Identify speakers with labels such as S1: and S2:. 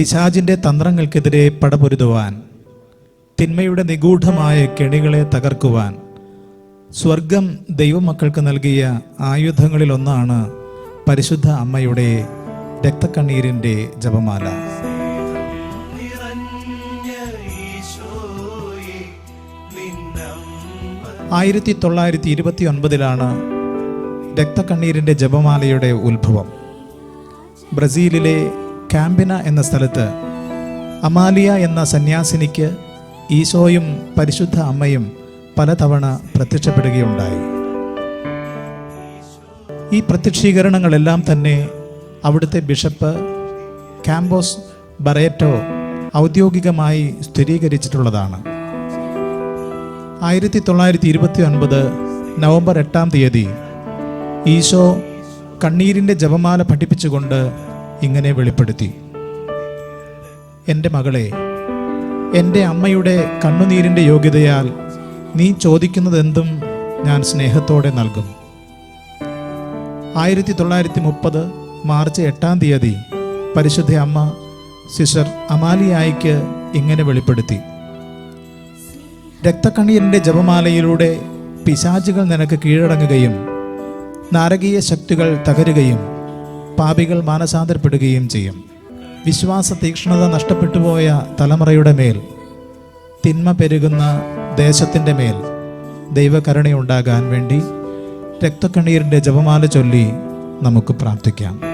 S1: പിശാചിന്റെ തന്ത്രങ്ങൾക്കെതിരെ പടപൊരുതുവാൻ തിന്മയുടെ നിഗൂഢമായ കെണികളെ തകർക്കുവാൻ സ്വർഗം ദൈവമക്കൾക്ക് നൽകിയ ആയുധങ്ങളിലൊന്നാണ് പരിശുദ്ധ അമ്മയുടെ രക്തക്കണ്ണീരിന്റെ ജപമാല. ആയിരത്തി തൊള്ളായിരത്തി ഇരുപത്തി ഒൻപതിലാണ് രക്തക്കണ്ണീരിന്റെ ജപമാലയുടെ ഉത്ഭവം. ബ്രസീലിലെ കാമ്പിന എന്ന സ്ഥലത്ത് അമാലിയ എന്ന സന്യാസിനിക്ക് ഈശോയും പരിശുദ്ധ അമ്മയും പലതവണ പ്രത്യക്ഷപ്പെടുകയുണ്ടായി. ഈ പ്രത്യക്ഷീകരണങ്ങളെല്ലാം തന്നെ അവിടുത്തെ ബിഷപ്പ് ക്യാമ്പോസ് ബറേറ്റോ ഔദ്യോഗികമായി സ്ഥിരീകരിച്ചിട്ടുള്ളതാണ്. ആയിരത്തി തൊള്ളായിരത്തി ഇരുപത്തി ഒൻപത് നവംബർ എട്ടാം തീയതി ഈശോ കണ്ണീരിന്റെ ജപമാല പഠിപ്പിച്ചുകൊണ്ട് ഇങ്ങനെ വെളിപ്പെടുത്തി. എന്റെ മകളെ എന്റെ അമ്മയുടെ കണ്ണുനീരിന്റെ യോഗ്യതയാൽ നീ ചോദിക്കുന്നതെന്തും ഞാൻ സ്നേഹത്തോടെ നൽകും. ആയിരത്തി തൊള്ളായിരത്തി മുപ്പത് മാർച്ച് എട്ടാം തീയതി പരിശുദ്ധ അമ്മ സിസ്റ്റർ അമാലിയായിക്ക് ഇങ്ങനെ വെളിപ്പെടുത്തി. രക്തക്കണ്ണീരിന്റെ ജപമാലയിലൂടെ പിശാചുകൾ നിനക്ക് കീഴടങ്ങുകയും നാരകീയ ശക്തികൾ തകരുകയും പാപികൾ മാനസാന്തരപ്പെടുകയും ചെയ്യും. വിശ്വാസ തീക്ഷ്ണത നഷ്ടപ്പെട്ടുപോയ തലമുറയുടെ മേൽ തിന്മ പെരുകുന്ന ദേശത്തിന്റെ മേൽ ദൈവകരുണയുണ്ടാകാൻ വേണ്ടി രക്തക്കണ്ണീരിന്റെ ജപമാല ചൊല്ലി നമുക്ക് പ്രാർത്ഥിക്കാം.